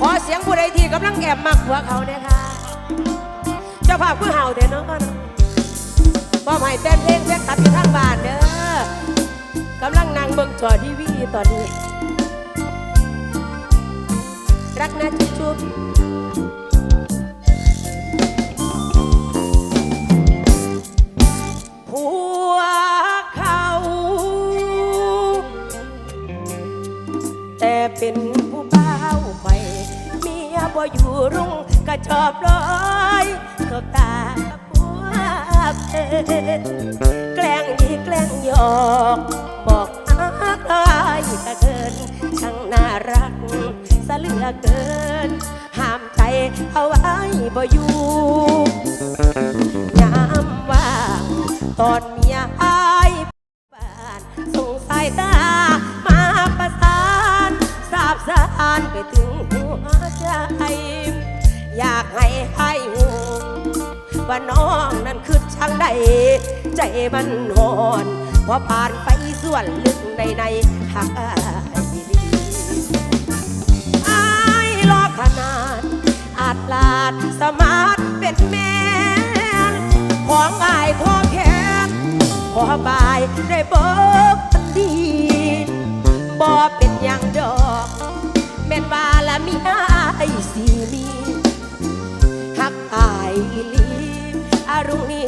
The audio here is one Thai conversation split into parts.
ขอเสียงผู้ใดที่กำลังแอบมักหัวเขาเนี่ยค่ะ เจ้าภาพคือเห่าแต่น้องมันบ่ให้แฟนเพลงแฟนคลับอยู่ทางบ้านเด้อกำลังนั่งเบิ่งจอทีวีตอนนี้ รักนะจุ๊บจุ๊บผัวเขา แต่เป็น บ่อยู่รุ่งก็ชอบลอยสบตากับผัวเพแกล้งดีแกล้งหยอก บอกฮักลายกะเกินช่างน่ารักสะเหลือเกิน ห้ามใจเอาไว้บ่อยู่ยามว่างตอนเมียอายบ้านส่งสายตามาประสานสาบสานไปถึง ใจ อยากให้ให้หูว่าน้องนั้นคือช่างใด ใจมันหอนพอผ่านไปส่วนลึกในในหักอายดีอายรอขนาด อาจลาดสมาร์ทเป็นแมนของอายขอแค่ขอบายได้บ อีหลีอารุงนี้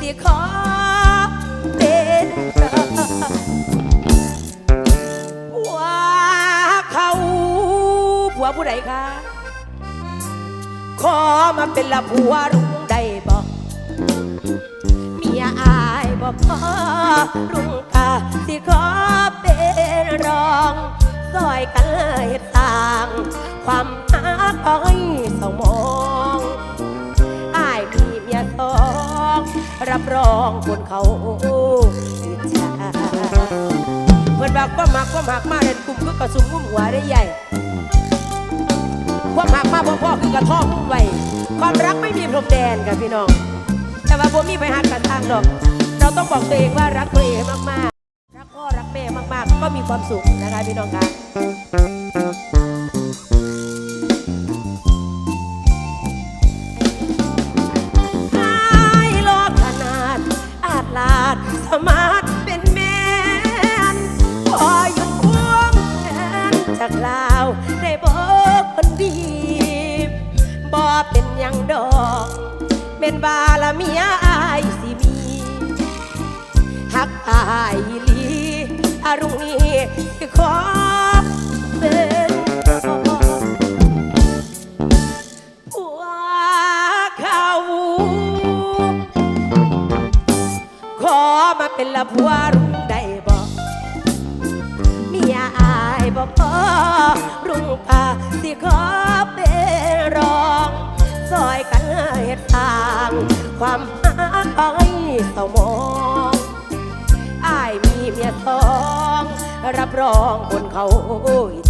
สิขอเป็นรักผัวเขาผัวผู้ใดคะขอมาเป็นละผัวรุ่งใดบอกเมียอายบอกขอรุ่งตาสิขอเป็นรองซอยกันเลยต่าง ความหาคอยสมอง รับรองคนเขาอิจฉาเพื่อนบอกว่ามักว่ามักมาเล่นกลุ่มก็กระสุมกุ้มหัวได้ใหญ่ความหักมาพ่อพ่อคือกระท่อมไว้ความรักไม่มีพรมแดนกับพี่น้อง แต่ว่าผมมีไปหักกันทางดอก เราต้องบอกตัวเองว่ารักตัวเองมากๆรักพ่อรักแม่มากๆ ก็มีความสุขนะคะพี่น้องคะ ดสมาร์ทเป็นแมนพออยู่ควงแขนจากลาวได้บอกคนดีบ่เป็นยังดอกเป็นบาละเมียอายสิมีหักอายลีอารุณนี้ขอ มาเป็นละผัวรุ่งใดบอกเมียอายบอกพอรุ่งป่าสิขอเป็นรองซอยกันเฮ็ดทาง ความหาคอยเศร้ามองอายมีเมียสอง รับรองคนเขาอิจฉา